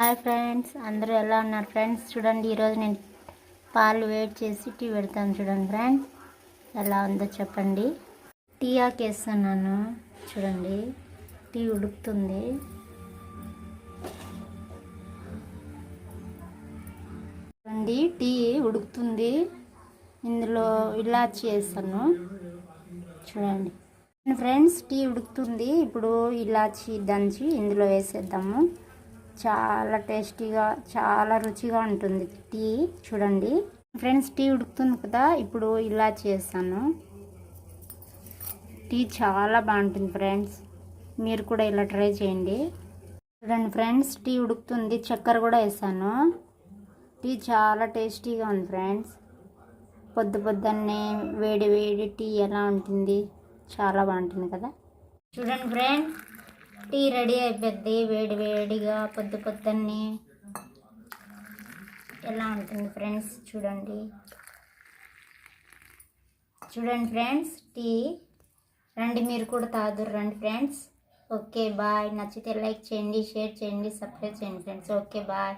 Hi friends అందరూ ఎలా ఉన్నారు ఫ్రెండ్స్? చూడండి ఈరోజు నేను పాలు వేడి చేసి టీ పెడతాను చూడండి ఫ్రెండ్స్. ఎలా ఉందో చెప్పండి. టీ ఆకేస్తున్నాను చూడండి టీ ఉడుకుతుంది. చూడండి టీ ఉడుకుతుంది. ఇందులో ఇలాచి వేస్తాను చూడండి. ఫ్రెండ్స్ టీ ఉడుకుతుంది. ఇప్పుడు ఇలాచి దంచి ఇందులో వేసేద్దాము. చాలా టేస్టీగా చాలా రుచిగా ఉంటుంది. టీ చూడండి. ఫ్రెండ్స్ టీ ఉడుకుతుంది కదా ఇప్పుడు ఇలా చేస్తాను. టీ చాలా బాగుంటుంది ఫ్రెండ్స్. మీరు కూడా ఇలా ట్రై చేయండి. చూడండి ఫ్రెండ్స్ టీ ఉడుకుతుంది. చక్కెర కూడా వేసాను. టీ చాలా టేస్టీగా ఉంది ఫ్రెండ్స్. పొద్దు పొద్దున్నే వేడి వేడి టీ ఎలా ఉంటుంది చాలా బాగుంటుంది కదా. చూడండి ఫ్రెండ్స్ టీ రెడీ అయిపోద్ది వేడి వేడిగా పొద్దు పొద్దున్నే. ఎలా ఉంటుంది ఫ్రెండ్స్ చూడండి. చూడండి ఫ్రెండ్స్ టీ. రండి మీరు కూడా తాగుదురు రండి ఫ్రెండ్స్. Okay bye. నచ్చితే లైక్ చేయండి షేర్ చేయండి సబ్స్క్రైబ్ చేయండి ఫ్రెండ్స్. Okay bye.